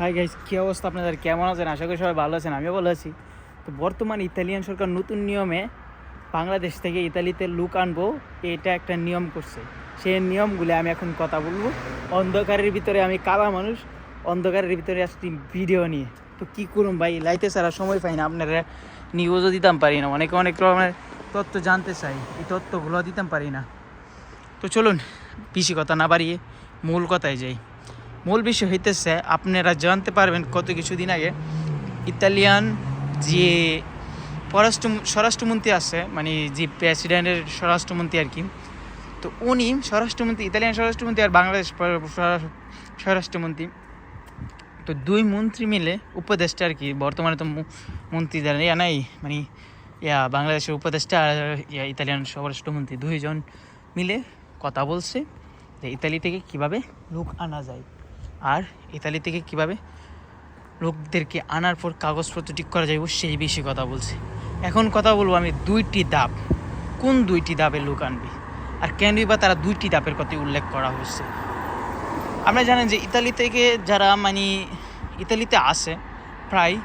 Hi guys কী অবস্থা আপনাদের? কেমন আছেন? আশা করি সবাই ভালো আছেন, আমিও ভালো আছি। তো বর্তমান ইতালিয়ান সরকার নতুন নিয়মে বাংলাদেশ থেকে ইতালিতে লুক আনব, এটা একটা নিয়ম করছে। সেই নিয়মগুলো আমি এখন কথা বলব। অন্ধকারের ভিতরে আমি কালা মানুষ, অন্ধকারের ভিতরে আসছি ভিডিও নিয়ে। তো কী করুন ভাই? লাইতে সারা সময় পাই না, আপনারা নিউজও দিতাম পারি না। অনেকে অনেক রকমের তথ্য জানতে চাই এই তথ্যগুলো দিতাম পারি না। তো চলুন, বেশি কথা না বাড়িয়ে মূল কথায় যাই। মূল বিষয় হইতেছে, আপনারা জানতে পারবেন কত কিছুদিন আগে, ইতালিয়ান যে পররাষ্ট্র স্বরাষ্ট্রমন্ত্রী আছে মানে যে প্রেসিডেন্টের স্বরাষ্ট্রমন্ত্রী আর কি, তো উনি স্বরাষ্ট্রমন্ত্রী, ইতালিয়ান স্বরাষ্ট্রমন্ত্রী আর বাংলাদেশ স্বরা- স্বরাষ্ট্রমন্ত্রী। তো দুই মন্ত্রী মিলে উপদেষ্টা আর কি, বর্তমানে তো মন্ত্রী মন্ত্রীদের ইয়া নাই মানে ইয়া বাংলাদেশের উপদেষ্টা আর ইয়া ইতালিয়ান স্বরাষ্ট্রমন্ত্রী দুইজন মিলে কথা বলছে যে ইতালি থেকে কীভাবে লোক আনা যায়। আর ইতালি থেকে কীভাবে লোকদেরকে আনার পর কাগজপত্র ঠিক করা যাবে সেই বেশি কথা বলছে। এখন কথা বলব আমি দুইটি দাব। কোন দুইটি দাবে লোক আনবে? আর কেনই বা তারা দুইটি দাপের কথা উল্লেখ করা হয়েছে? আপনারা জানেন যে ইতালি থেকে যারা মানে ইতালিতে আসে, প্রায়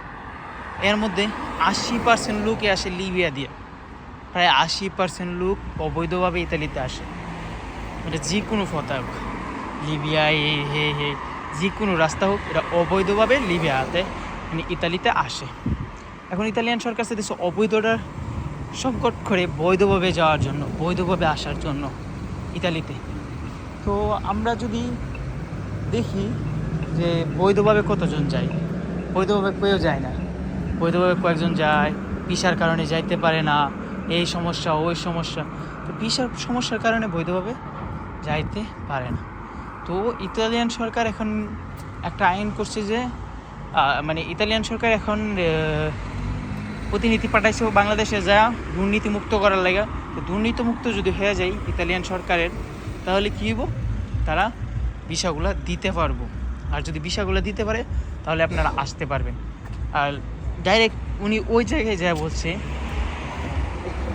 এর মধ্যে আশি পার্সেন্ট লোকই আসে লিবিয়া দিয়ে। প্রায় আশি পার্সেন্ট লোক অবৈধভাবে ইতালিতে আসে। এটা যে কোনো লিবিয়া এই হে হে যে কোনো রাস্তা হোক এটা অবৈধভাবে লিবিয়াতে মানে ইতালিতে আসে। এখন ইতালিয়ান সরকার চাইতেছে অবৈধটা সংকট করে বৈধভাবে যাওয়ার জন্য, বৈধভাবে আসার জন্য ইতালিতে। তো আমরা যদি দেখি যে বৈধভাবে কতজন যায়, বৈধভাবে কেউ যায় না। বৈধভাবে কয়েকজন যায়, ভিসার কারণে যাইতে পারে না, এই সমস্যা, ওই সমস্যা। তো ভিসার সমস্যার কারণে বৈধভাবে যাইতে পারে না। তো ইতালিয়ান সরকার এখন একটা আইন করছে যে মানে ইতালিয়ান সরকার এখন প্রতিনিধি পাঠাইছে বাংলাদেশে যা দুর্নীতি মুক্ত করার লাগে। তো দুর্নীতি মুক্ত যদি হয়ে যায় ইতালিয়ান সরকারের, তাহলে কী হইব? তারা ভিসাগুলো দিতে পারব। আর যদি ভিসাগুলো দিতে পারে, তাহলে আপনারা আসতে পারবেন। আর ডাইরেক্ট উনি ওই জায়গায় যা বলছে,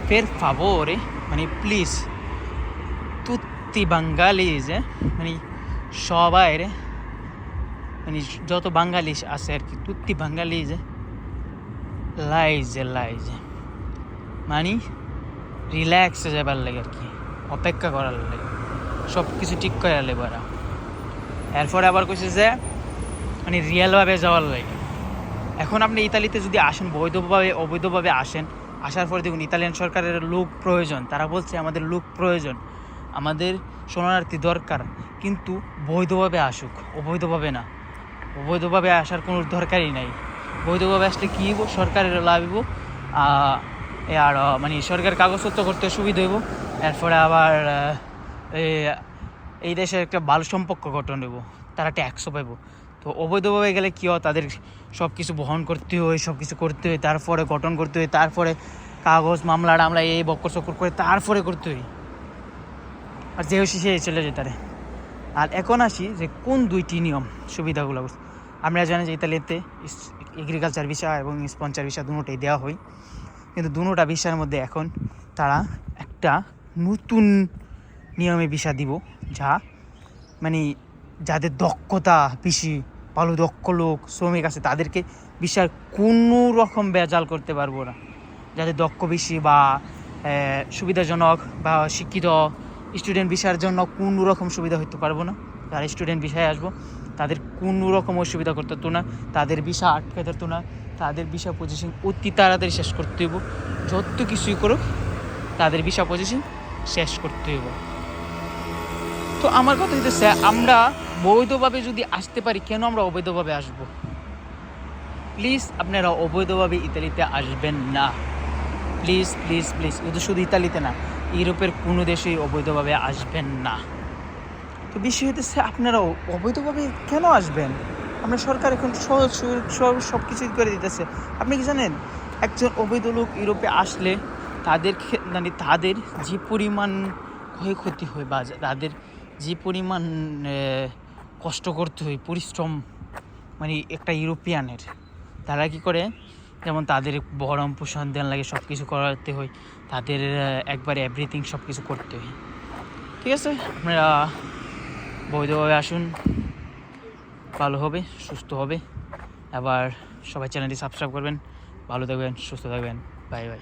ফের ফাভোরে মানে প্লিজ তুত্তি বাঙ্গালিজ মানে সবাই রে। মানে যত বাঙালি আছে আর কি, তুত্তি বাঙালিজ লাইজে লাইজে মানে রিল্যাক্সে যাবার লাগে আর কি, অপেক্ষা করার লাগে। সব কিছু ঠিক করে লেবারা এরপরে আবার কইছে যে মানে রিয়েলভাবে যাওয়ার লাগে। এখন আপনি ইতালিতে যদি আসেন, বৈধভাবে, অবৈধভাবে আসেন, আসার পরে দেখুন ইতালিয়ান সরকারের লোক প্রয়োজন, তারা বলছে আমাদের লোক প্রয়োজন। আমাদের শরণার্থী দরকার। কিন্তু বৈধভাবে আসুক, অবৈধভাবে না। অবৈধভাবে আসার কোনো দরকারই নাই। বৈধভাবে আসলে কী হইব? সরকারের লাভ হইব। আর মানে সরকার কাগজপত্র করতে সুবিধা হইব। এরপরে আবার এই- এই দেশের একটা ভালো সম্পর্ক গঠন হইব। তারা ট্যাক্সও পাইব। তো অবৈধভাবে গেলে কী হয়? তাদের সব কিছু বহন করতে হয় সব কিছু করতে হয়। তারপরে গঠন করতে হয়। তারপরে কাগজ, মামলা, টামলা, এই বক্কর চক্কর করে তারপরে করতে হয়। আর যে হচ্ছে সে চলে যেতারে আর এখন আসি যে কোন দুইটি নিয়ম সুবিধাগুলো আমরা জানি যে ইতালিতে এগ্রিকালচার ভিসা এবং স্পঞ্চার ভিসা দুটোই দেওয়া হয়। কিন্তু দুটোটা ভিসার মধ্যে এখন তারা একটা নতুন নিয়মে ভিসা দিব, যা মানে যাদের দক্ষতা বেশি, ভালো, দক্ষ লোক, শ্রমিক আছে, তাদেরকে ভিসার কোনো রকম বেজাল করতে পারব না। যাদের দক্ষ বেশি বা সুবিধাজনক বা শিক্ষিত স্টুডেন্ট ভিসার জন্য কোনো রকম সুবিধা হইতে পারব না? যারা স্টুডেন্ট ভিসায় আসব, তাদের কোনো রকম অসুবিধা করতে হতো না, তাদের ভিসা আটকে ধরতো না, তাদের ভিসা পজিশন অতি তাড়াতাড়ি শেষ করতে হইব। যত কিছুই করুক, তাদের ভিসা পজিশন শেষ করতে হইব। তো আমার কথা হইতেছে, আমরা বৈধভাবে যদি আসতে পারি, কেন আমরা অবৈধভাবে আসব? প্লিজ আপনারা অবৈধভাবে ইতালিতে আসবেন না। প্লিজ প্লিজ প্লিজ শুধু ইতালিতে না ইউরোপের কোনো দেশেই অবৈধভাবে আসবেন না। তো বিষয় হইতেছে আপনারা অ- অবৈধভাবে কেন আসবেন? আমরা সরকার এখন সহজ সব কিছুই করে দিতেছে। আপনি কি জানেন, একজন অবৈধ লোক ইউরোপে আসলে তাদের মানে তাদের যে পরিমাণ ক্ষয়ক্ষতি হয় বা তাদের যে পরিমাণ কষ্ট করতে হয়, পরিশ্রম মানে একটা ইউরোপিয়ানের, তারা কি করে? যেমন তাদের বরম পোষণ দেন লাগে সব কিছু করাতে হয়, তাদের একবারে এভরিথিং সব কিছু করতে হয়। ঠিক আছে? আপনারা বৈধভাবে আসুন, ভালো হবে, সুস্থ হবে। আবার সবাই চ্যানেলটি সাবস্ক্রাইব করবেন, ভালো থাকবেন, সুস্থ থাকবেন। Bye bye.